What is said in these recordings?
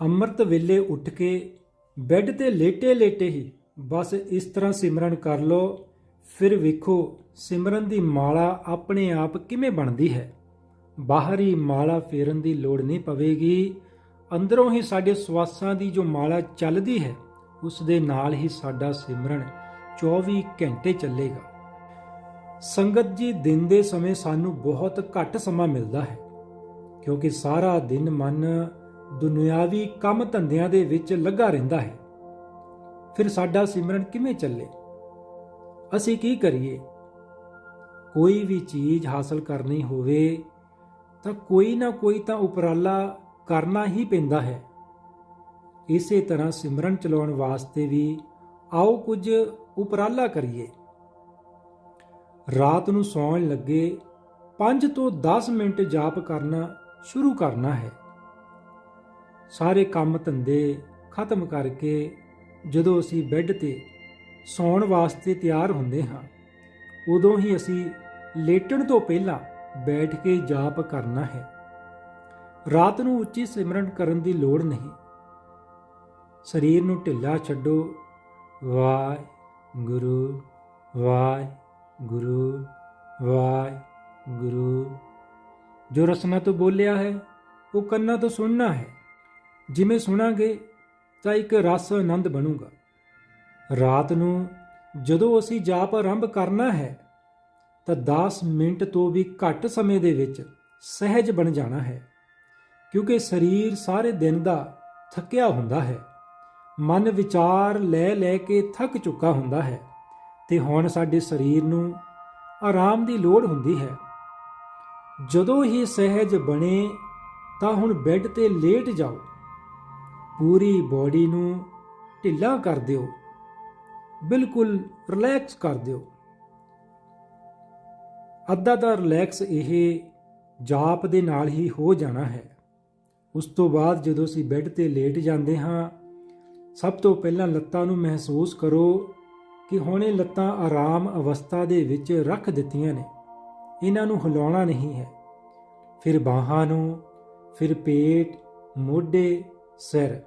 ਅੰਮ੍ਰਿਤ ਵੇਲੇ ਉੱਠ ਕੇ ਬੈੱਡ ਤੇ ਲੇਟੇ ਲੇਟੇ ਹੀ ਬਸ ਇਸ ਤਰ੍ਹਾਂ ਸਿਮਰਨ ਕਰ ਲਓ। ਫਿਰ ਵੇਖੋ ਸਿਮਰਨ ਦੀ ਮਾਲਾ ਆਪਣੇ ਆਪ ਕਿਵੇਂ ਬਣਦੀ ਹੈ। ਬਾਹਰੀ ਮਾਲਾ ਫੇਰਨ ਦੀ ਲੋੜ ਨਹੀਂ ਪਵੇਗੀ। ਅੰਦਰੋਂ ਹੀ ਸਾਡੇ ਸਵਾਸਾਂ ਦੀ ਜੋ ਮਾਲਾ ਚੱਲਦੀ ਹੈ ਉਸ ਦੇ ਨਾਲ ਹੀ ਸਾਡਾ ਸਿਮਰਨ 24 ਘੰਟੇ ਚੱਲੇਗਾ। ਸੰਗਤ ਜੀ, ਦਿਨ ਦੇ ਸਮੇਂ ਸਾਨੂੰ ਬਹੁਤ ਘੱਟ ਸਮਾਂ ਮਿਲਦਾ ਹੈ, ਕਿਉਂਕਿ ਸਾਰਾ ਦਿਨ ਮਨ ਦੁਨਿਆਵੀ ਕੰਮ ਧੰਦਿਆਂ ਦੇ ਵਿੱਚ ਲੱਗਾ ਰਹਿੰਦਾ ਹੈ। ਫਿਰ ਸਾਡਾ ਸਿਮਰਨ ਕਿਵੇਂ ਚੱਲੇ? ਅਸੀਂ ਕੀ ਕਰੀਏ? ਕੋਈ ਵੀ ਚੀਜ਼ ਹਾਸਲ ਕਰਨੀ ਹੋਵੇ, ਤਾਂ ਕੋਈ ਨਾ ਕੋਈ ਤਾਂ ਉਪਰਾਲਾ ਕਰਨਾ ਹੀ ਪੈਂਦਾ ਹੈ। ਇਸੇ ਤਰ੍ਹਾਂ ਸਿਮਰਨ ਚਲਾਉਣ ਵਾਸਤੇ ਵੀ ਆਓ ਕੁਝ ਉਪਰਾਲਾ ਕਰੀਏ। ਰਾਤ ਨੂੰ ਸੌਣ ਲੱਗੇ 5 ਤੋਂ 10 ਮਿੰਟ ਜਾਪ ਕਰਨਾ ਸ਼ੁਰੂ ਕਰਨਾ ਹੈ। ਸਾਰੇ ਕੰਮ ਧੰਦੇ ਖਤਮ ਕਰਕੇ ਜਦੋਂ ਅਸੀਂ ਬੈੱਡ ਤੇ ਸੌਣ ਵਾਸਤੇ ਤਿਆਰ ਹੁੰਦੇ ਹਾਂ, ਉਦੋਂ ਹੀ ਅਸੀਂ ਲੇਟਣ ਤੋਂ ਪਹਿਲਾਂ ਬੈਠ ਕੇ ਜਾਪ ਕਰਨਾ ਹੈ। ਰਾਤ ਨੂੰ ਉੱਚੀ ਸਿਮਰਨ ਕਰਨ ਦੀ ਲੋੜ ਨਹੀਂ। ਸਰੀਰ ਨੂੰ ਢਿੱਲਾ ਛੱਡੋ। ਵਾਹਿਗੁਰੂ ਵਾਹਿਗੁਰੂ ਵਾਹਿਗੁਰੂ। ਜੋ ਰਸਨਾ ਤੋਂ ਬੋਲਿਆ ਹੈ, ਉਹ ਕੰਨਾਂ ਤੋਂ ਸੁਣਨਾ ਹੈ। ਜਿਵੇਂ ਸੁਣਾਂਗੇ ਤਾਂ ਇੱਕ ਰਸ ਆਨੰਦ ਬਣੂਗਾ। ਰਾਤ ਨੂੰ ਜਦੋਂ ਅਸੀਂ ਜਾਪ ਆਰੰਭ ਕਰਨਾ ਹੈ, ਤਾਂ 10 ਮਿੰਟ ਤੋਂ ਵੀ ਘੱਟ ਸਮੇਂ ਦੇ ਵਿੱਚ ਸਹਿਜ ਬਣ ਜਾਣਾ ਹੈ, ਕਿਉਂਕਿ ਸਰੀਰ ਸਾਰੇ ਦਿਨ ਦਾ ਥੱਕਿਆ ਹੁੰਦਾ ਹੈ, ਮਨ ਵਿਚਾਰ ਲੈ ਲੈ ਕੇ ਥੱਕ ਚੁੱਕਾ ਹੁੰਦਾ ਹੈ, ਤੇ ਹੁਣ ਸਾਡੇ ਸਰੀਰ ਨੂੰ ਆਰਾਮ ਦੀ ਲੋੜ ਹੁੰਦੀ ਹੈ। ਜਦੋਂ ਹੀ ਸਹਿਜ ਬਣੇ, ਤਾਂ ਹੁਣ ਬੈੱਡ ਤੇ ਲੇਟ ਜਾਓ। ਪੂਰੀ ਬਾਡੀ ਨੂੰ ਢਿੱਲਾ ਕਰ ਦਿਓ। ਬਿਲਕੁਲ ਰਿਲੈਕਸ ਕਰ ਦਿਓ। ਅੱਧਾ ਤਾਂ ਰਿਲੈਕਸ ਇਹ ਜਾਪ ਦੇ ਨਾਲ ਹੀ ਹੋ ਜਾਣਾ ਹੈ। ਉਸ ਤੋਂ ਬਾਅਦ ਜਦੋਂ ਅਸੀਂ ਬੈੱਡ ਤੇ ਲੇਟ ਜਾਂਦੇ ਹਾਂ, ਸਭ ਤੋਂ ਪਹਿਲਾਂ ਲੱਤਾਂ ਨੂੰ ਮਹਿਸੂਸ ਕਰੋ ਕਿ ਹੁਣ ਇਹ ਲੱਤਾਂ ਆਰਾਮ ਅਵਸਥਾ ਦੇ ਵਿੱਚ ਰੱਖ ਦਿੱਤੀਆਂ ਨੇ। ਇਹਨਾਂ ਨੂੰ ਹਿਲਾਉਣਾ ਨਹੀਂ ਹੈ। ਫਿਰ ਬਾਹਾਂ ਨੂੰ, ਫਿਰ ਪੇਟ, ਮੋਢੇ ਸਿਰ।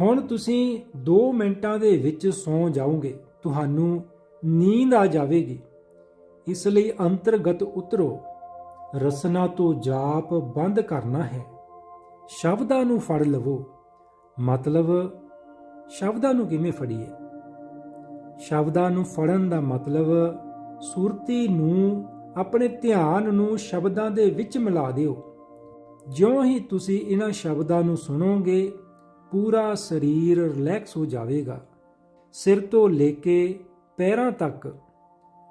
ਹੁਣ ਤੁਸੀਂ 2 ਮਿੰਟਾਂ ਦੇ ਵਿੱਚ ਸੌਂ ਜਾਓਗੇ। ਤੁਹਾਨੂੰ ਨੀਂਦ ਆ ਜਾਵੇਗੀ। ਇਸ ਲਈ ਅੰਤਰਗਤ ਉਤਰੋ। ਰਸਨਾ ਤੋਂ ਜਾਪ ਬੰਦ ਕਰਨਾ ਹੈ। ਸ਼ਬਦਾਂ ਨੂੰ ਫੜ ਲਵੋ। ਮਤਲਬ, ਸ਼ਬਦਾਂ ਨੂੰ ਕਿਵੇਂ ਫੜੀਏ? ਸ਼ਬਦਾਂ ਨੂੰ ਫੜਨ ਦਾ ਮਤਲਬ, ਸੁਰਤੀ ਨੂੰ ਆਪਣੇ ਧਿਆਨ ਨੂੰ ਸ਼ਬਦਾਂ ਦੇ ਵਿੱਚ ਮਿਲਾ ਦਿਓ। ਜਿਉਂ ਹੀ ਤੁਸੀਂ ਇਹਨਾਂ ਸ਼ਬਦਾਂ ਨੂੰ ਸੁਣੋਗੇ, ਪੂਰਾ ਸਰੀਰ ਰਿਲੈਕਸ ਹੋ ਜਾਵੇਗਾ। ਸਿਰ ਤੋਂ ਲੈ ਕੇ ਪੈਰਾਂ ਤੱਕ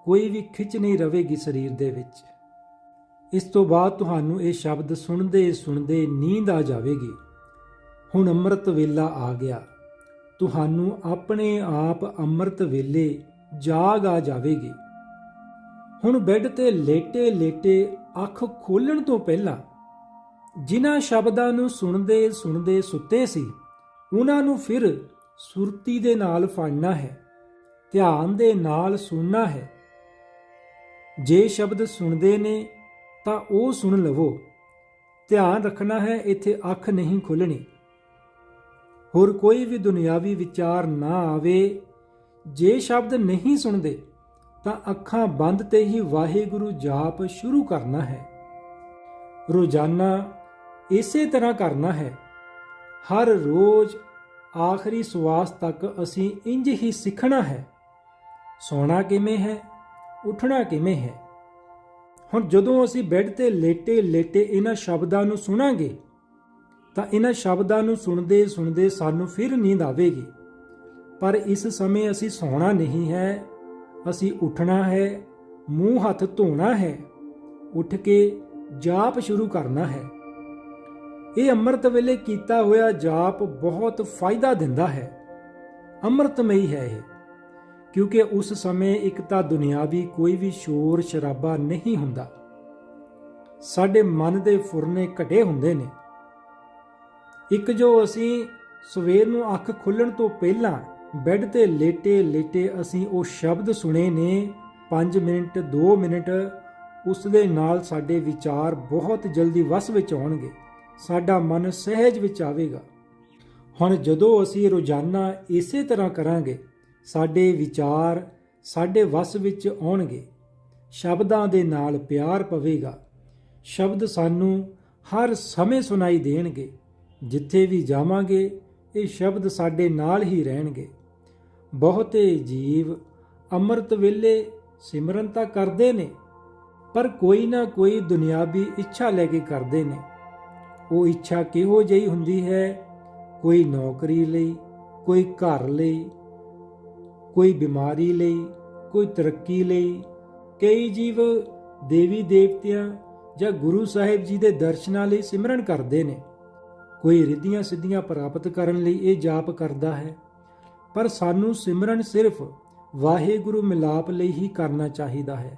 ਕੋਈ ਵੀ ਖਿੱਚ ਨਹੀਂ ਰਹੇਗੀ ਸਰੀਰ ਦੇ ਵਿੱਚ। ਇਸ ਤੋਂ ਬਾਅਦ ਤੁਹਾਨੂੰ ਇਹ ਸ਼ਬਦ ਸੁਣਦੇ ਸੁਣਦੇ ਨੀਂਦ ਆ ਜਾਵੇਗੀ। ਹੁਣ ਅੰਮ੍ਰਿਤ ਵੇਲਾ ਆ ਗਿਆ। ਤੁਹਾਨੂੰ ਆਪਣੇ ਆਪ ਅੰਮ੍ਰਿਤ ਵੇਲੇ ਜਾਗ ਆ ਜਾਵੇਗੀ। ਹੁਣ ਬੈੱਡ ਤੇ ਲੇਟੇ ਲੇਟੇ ਅੱਖ ਖੋਲਣ ਤੋਂ ਪਹਿਲਾਂ ਜਿਨ੍ਹਾਂ ਸ਼ਬਦਾਂ ਨੂੰ ਸੁਣਦੇ ਸੁਣਦੇ ਸੁੱਤੇ ਸੀ, ਉਹਨਾਂ ਨੂੰ ਫਿਰ ਸੁਰਤੀ ਦੇ ਨਾਲ ਫੜਨਾ ਹੈ, ਧਿਆਨ ਦੇ ਨਾਲ ਸੁਣਨਾ ਹੈ। ਜੇ ਸ਼ਬਦ ਸੁਣਦੇ ਨੇ, ਤਾਂ ਉਹ ਸੁਣ ਲਵੋ। ਧਿਆਨ ਰੱਖਣਾ ਹੈ, ਇੱਥੇ ਅੱਖ ਨਹੀਂ ਖੁੱਲਣੀ ਹੋਰ ਕੋਈ ਵੀ ਦੁਨਿਆਵੀ ਵਿਚਾਰ ਨਾ ਆਵੇ। ਜੇ ਸ਼ਬਦ ਨਹੀਂ ਸੁਣਦੇ, ਤਾਂ ਅੱਖਾਂ ਬੰਦ ਤੇ ਹੀ ਵਾਹਿਗੁਰੂ ਜਾਪ ਸ਼ੁਰੂ ਕਰਨਾ ਹੈ। ਰੋਜ਼ਾਨਾ ਇਸੇ ਤਰ੍ਹਾਂ ਕਰਨਾ ਹੈ। ਹਰ ਰੋਜ਼ ਆਖਰੀ ਸਵਾਸ ਤੱਕ ਅਸੀਂ ਇੰਜ ਹੀ ਸਿੱਖਣਾ ਹੈ। ਸੌਣਾ ਕਿਵੇਂ ਹੈ? ਉੱਠਣਾ ਕਿਵੇਂ ਹੈ? ਹੁਣ ਜਦੋਂ ਅਸੀਂ ਬੈੱਡ ਤੇ ਲੇਟੇ ਲੇਟੇ ਇਹਨਾਂ ਸ਼ਬਦਾਂ ਨੂੰ ਸੁਣਾਂਗੇ, ਤਾਂ ਇਹਨਾਂ ਸ਼ਬਦਾਂ ਨੂੰ ਸੁਣਦੇ ਸੁਣਦੇ ਸਾਨੂੰ ਫਿਰ ਨੀਂਦ ਆਵੇਗੀ। ਪਰ ਇਸ ਸਮੇਂ ਅਸੀਂ ਸੌਣਾ ਨਹੀਂ ਹੈ, ਅਸੀਂ ਉੱਠਣਾ ਹੈ, ਮੂੰਹ ਹੱਥ ਧੋਣਾ ਹੈ, ਉੱਠ ਕੇ ਜਾਪ ਸ਼ੁਰੂ ਕਰਨਾ ਹੈ। ਇਹ ਅੰਮ੍ਰਿਤ ਵੇਲੇ ਕੀਤਾ ਹੋਇਆ ਜਾਪ ਬਹੁਤ ਫਾਇਦਾ ਦਿੰਦਾ ਹੈ। ਅੰਮ੍ਰਿਤਮਈ ਹੈ ਇਹ, ਕਿਉਂਕਿ ਉਸ ਸਮੇਂ ਇੱਕ ਤਾਂ ਦੁਨਿਆਵੀ ਕੋਈ ਵੀ ਸ਼ੋਰ ਸ਼ਰਾਬਾ ਨਹੀਂ ਹੁੰਦਾ। ਸਾਡੇ ਮਨ ਦੇ ਫੁਰਨੇ ਘਟੇ ਹੁੰਦੇ ਨੇ। ਇੱਕ ਜੋ ਅਸੀਂ ਸਵੇਰ ਨੂੰ ਅੱਖ ਖੁੱਲਣ ਤੋਂ ਪਹਿਲਾਂ ਬੈੱਡ ਤੇ ਲੇਟੇ ਲੇਟੇ ਅਸੀਂ ਉਹ ਸ਼ਬਦ ਸੁਣੇ ਨੇ 5 ਮਿੰਟ 2 ਮਿੰਟ, ਉਸ ਦੇ ਨਾਲ ਸਾਡੇ ਵਿਚਾਰ ਬਹੁਤ ਜਲਦੀ ਵਸ ਵਿੱਚ ਆਉਣਗੇ। ਸਾਡਾ ਮਨ ਸਹਿਜ ਵਿੱਚ ਆਵੇਗਾ। ਹੁਣ ਜਦੋਂ ਅਸੀਂ ਰੋਜ਼ਾਨਾ ਇਸੇ ਤਰ੍ਹਾਂ ਕਰਾਂਗੇ, ਸਾਡੇ ਵਿਚਾਰ ਸਾਡੇ ਵਸ ਵਿੱਚ ਆਉਣਗੇ। ਸ਼ਬਦਾਂ ਦੇ ਨਾਲ ਪਿਆਰ ਪਵੇਗਾ। ਸ਼ਬਦ ਸਾਨੂੰ ਹਰ ਸਮੇਂ ਸੁਣਾਈ ਦੇਣਗੇ। ਜਿੱਥੇ ਵੀ ਜਾਵਾਂਗੇ, ਇਹ ਸ਼ਬਦ ਸਾਡੇ ਨਾਲ ਹੀ ਰਹਿਣਗੇ। ਬਹੁਤੇ ਜੀਵ ਅੰਮ੍ਰਿਤ ਵੇਲੇ ਸਿਮਰਨ ਤਾਂ ਕਰਦੇ ਨੇ, ਪਰ ਕੋਈ ਨਾ ਕੋਈ ਦੁਨਿਆਵੀ ਇੱਛਾ ਲੈ ਕੇ ਕਰਦੇ ਨੇ। ਉਹ ਇੱਛਾ ਕਿਹੋ ਜਿਹੀ ਹੁੰਦੀ ਹੈ? ਕੋਈ ਨੌਕਰੀ ਲਈ, ਕੋਈ ਘਰ ਲਈ, ਕੋਈ ਬਿਮਾਰੀ ਲਈ, ਕੋਈ ਤਰੱਕੀ ਲਈ। ਕਈ ਜੀਵ ਦੇਵੀ ਦੇਵਤਿਆਂ ਜਾਂ ਗੁਰੂ ਸਾਹਿਬ ਜੀ ਦੇ ਦਰਸ਼ਨਾਂ ਲਈ ਸਿਮਰਨ ਕਰਦੇ ਨੇ। ਕੋਈ ਰਿੱਧੀਆਂ ਸਿੱਧੀਆਂ ਪ੍ਰਾਪਤ ਕਰਨ ਲਈ ਇਹ ਜਾਪ ਕਰਦਾ ਹੈ। ਪਰ ਸਾਨੂੰ ਸਿਮਰਨ ਸਿਰਫ ਵਾਹਿਗੁਰੂ ਮਿਲਾਪ ਲਈ ਹੀ ਕਰਨਾ ਚਾਹੀਦਾ ਹੈ।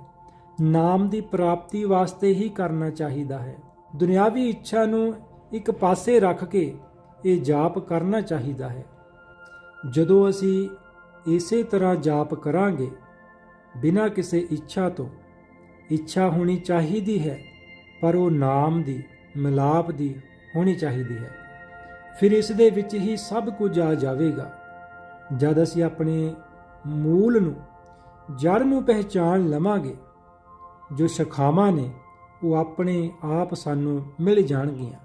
ਨਾਮ ਦੀ ਪ੍ਰਾਪਤੀ ਵਾਸਤੇ ਹੀ ਕਰਨਾ ਚਾਹੀਦਾ ਹੈ। ਦੁਨਿਆਵੀ ਇੱਛਾ ਨੂੰ ਇੱਕ ਪਾਸੇ ਰੱਖ ਕੇ ਇਹ ਜਾਪ ਕਰਨਾ ਚਾਹੀਦਾ ਹੈ। ਜਦੋਂ ਅਸੀਂ ਇਸੇ ਤਰ੍ਹਾਂ ਜਾਪ ਕਰਾਂਗੇ, ਬਿਨਾਂ ਕਿਸੇ ਇੱਛਾ ਤੋਂ, ਇੱਛਾ ਹੋਣੀ ਚਾਹੀਦੀ ਹੈ, ਪਰ ਉਹ ਨਾਮ ਦੀ, ਮਿਲਾਪ ਦੀ ਹੋਣੀ ਚਾਹੀਦੀ ਹੈ। ਫਿਰ ਇਸ ਦੇ ਵਿੱਚ ਹੀ ਸਭ ਕੁਝ ਆ ਜਾਵੇਗਾ। ਜਦ ਅਸੀਂ ਆਪਣੇ ਮੂਲ ਨੂੰ ਜੜ ਨੂੰ ਪਹਿਚਾਨ ਲਵਾਂਗੇ, ਜੋ ਸ਼ਖਾਵਾਂ ਨੇ ਉਹ ਆਪਣੇ ਆਪ ਸਾਨੂੰ ਮਿਲ ਜਾਣਗੀਆਂ।